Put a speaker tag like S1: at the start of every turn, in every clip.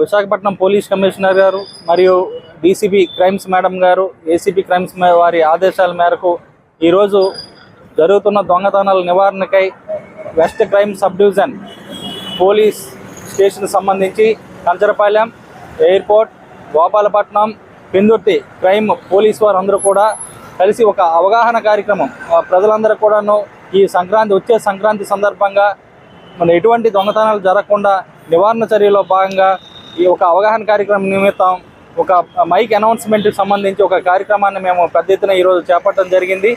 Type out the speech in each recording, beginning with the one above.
S1: Visakhapatnam police commissioner గారు మరియు DCP crimes madam గారు ఏసీపీ క్రైమ్స్ వారి ఆదేశాల మేరకు ఈరోజు జరుగుతున్న దొంగతనాల నివారణకై west crime sub division police station సంబంధించి Kancharapalem airport Gopalapatnam Pendurthi crime police వారు అందరూ కూడా కలిసి ఒక అవగాహన కార్యక్రమం. ప్రజలందరూ కూడాను ఈ సంక్రాంతి వచ్చే సంక్రాంతి సందర్భంగా మన ఎటువంటి దొంగతనాలు జరగకుండా నివారణ చర్యలో భాగంగా ఈ ఒక అవగాహన కార్యక్రమం నిమిత్తం ఒక మైక్ అనౌన్స్మెంట్కి సంబంధించి ఒక కార్యక్రమాన్ని మేము పెద్ద ఎత్తున ఈరోజు చేపట్టడం జరిగింది.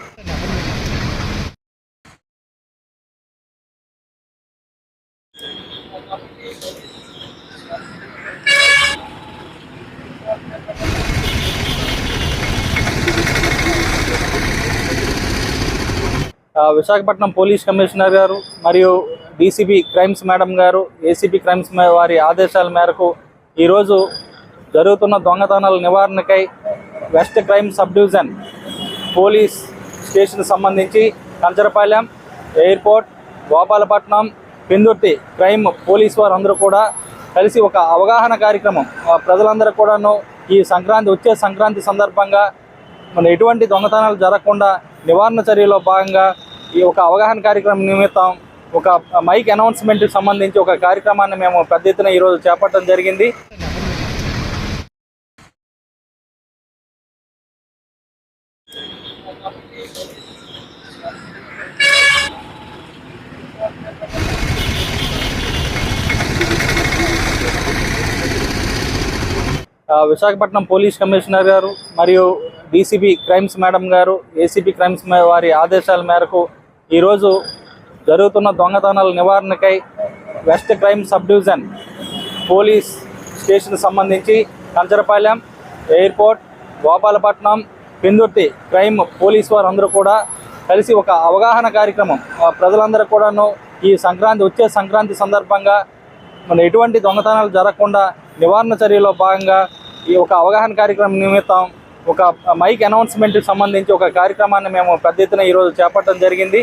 S1: విశాఖపట్నం పోలీస్ కమిషనర్ గారు మరియు డీసీపీ క్రైమ్స్ మేడం గారు ఏసీపీ క్రైమ్స్ వారి ఆదేశాల మేరకు ఈరోజు జరుగుతున్న దొంగతనాల నివారణకై west crime sub division police station సంబంధించి Kancharapalem airport Gopalapatnam Pendurthi crime police వారు అందరూ కూడా కలిసి ఒక అవగాహన కార్యక్రమం ప్రజలందరూ కూడాను ఈ సంక్రాంతి వచ్చే సంక్రాంతి సందర్భంగా మన ఎటువంటి దొంగతనాలు జరగకుండా నివారణ చర్యలో భాగంగా ఈ ఒక అవగాహన కార్యక్రమం నిమిత్తం ఒక మైక్ అనౌన్స్మెంట్కి సంబంధించి ఒక కార్యక్రమాన్ని మేము పెద్ద ఎత్తున ఈరోజు చేపట్టడం జరిగింది. విశాఖపట్నం పోలీస్ కమిషనర్ గారు మరియు డీసీపీ క్రైమ్స్ మేడం గారు ఏసీపీ క్రైమ్స్ వారి ఆదేశాల మేరకు ఈరోజు జరుగుతున్న దొంగతనాల నివారణకై west crime sub division police station సంబంధించి Kancharapalem airport Gopalapatnam Pendurthi crime police వారు అందరూ కూడా కలిసి ఒక అవగాహన కార్యక్రమం. ప్రజలందరూ కూడాను ఈ సంక్రాంతి వచ్చే సంక్రాంతి సందర్భంగా మన ఎటువంటి దొంగతనాలు జరగకుండా నివారణ చర్యలో భాగంగా ఈ ఒక అవగాహన కార్యక్రమం నిమిత్తం ఒక మైక్ అనౌన్స్మెంట్కి సంబంధించి ఒక కార్యక్రమాన్ని మేము పెద్ద ఎత్తున ఈరోజు చేపట్టడం జరిగింది.